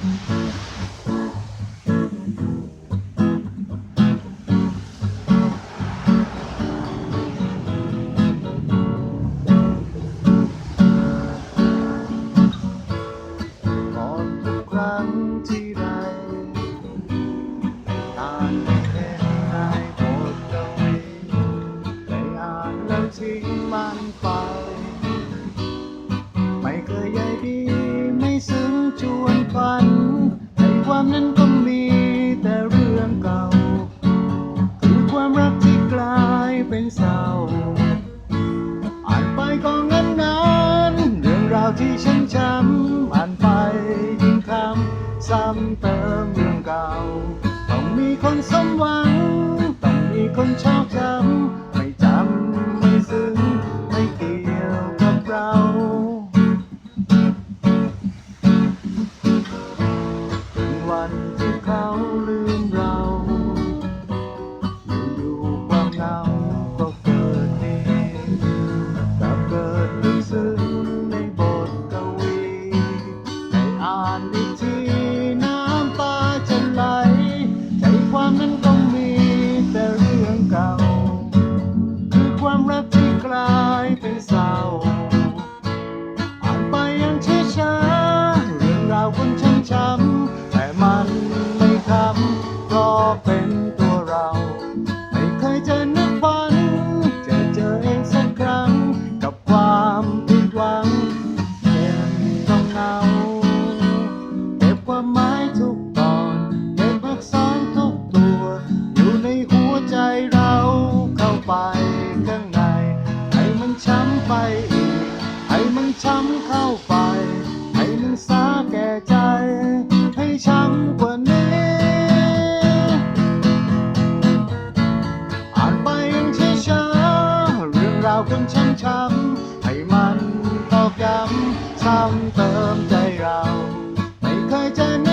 ก่อนทุกครั้งที่ได้อ่ นั้นก็มีแต่เรื่องเก่า คือความรักที่กลายเป็นเศร้า อ่านไปก็งั้นนั้นเรื่องราวที่ฉันจำอ่านไปยิ่งคำซ้ำเติมเรื่องเก่า ต้องมีคนสมหวัง ต้องมีคนชอบจำ ที่เขาลืมเราอยู่ๆความเหงาก็เกิดเองกับเกิดลึกซึ้งในบทกวีได้อ่านอีกทีน้ำตาจะไหล ใจความนั้นก็มีแต่เรื่องเก่า คือความรักที่กลายเป็นเศร้าอ่านไปยังช้าๆเรื่องราวคนช้ำช้ำๆ เพราะเป็นตัวเรา ไม่เคยจะนึกฝัน จะเจอเองสักครั้ง กับความผิดหวังเก็บต้องเหงาเก็บความหมายทุกตอนเก็บอักษรทุกตัว อยู่ในหัวใจเราเข้าไปข้างใน ให้มันช้ำไปอีก ให้มันช้ำเข้าไป ราวคนช้ำช้ำให้มันตอกย้ำซ้ำเติมใจเรา ไม่เคยจะ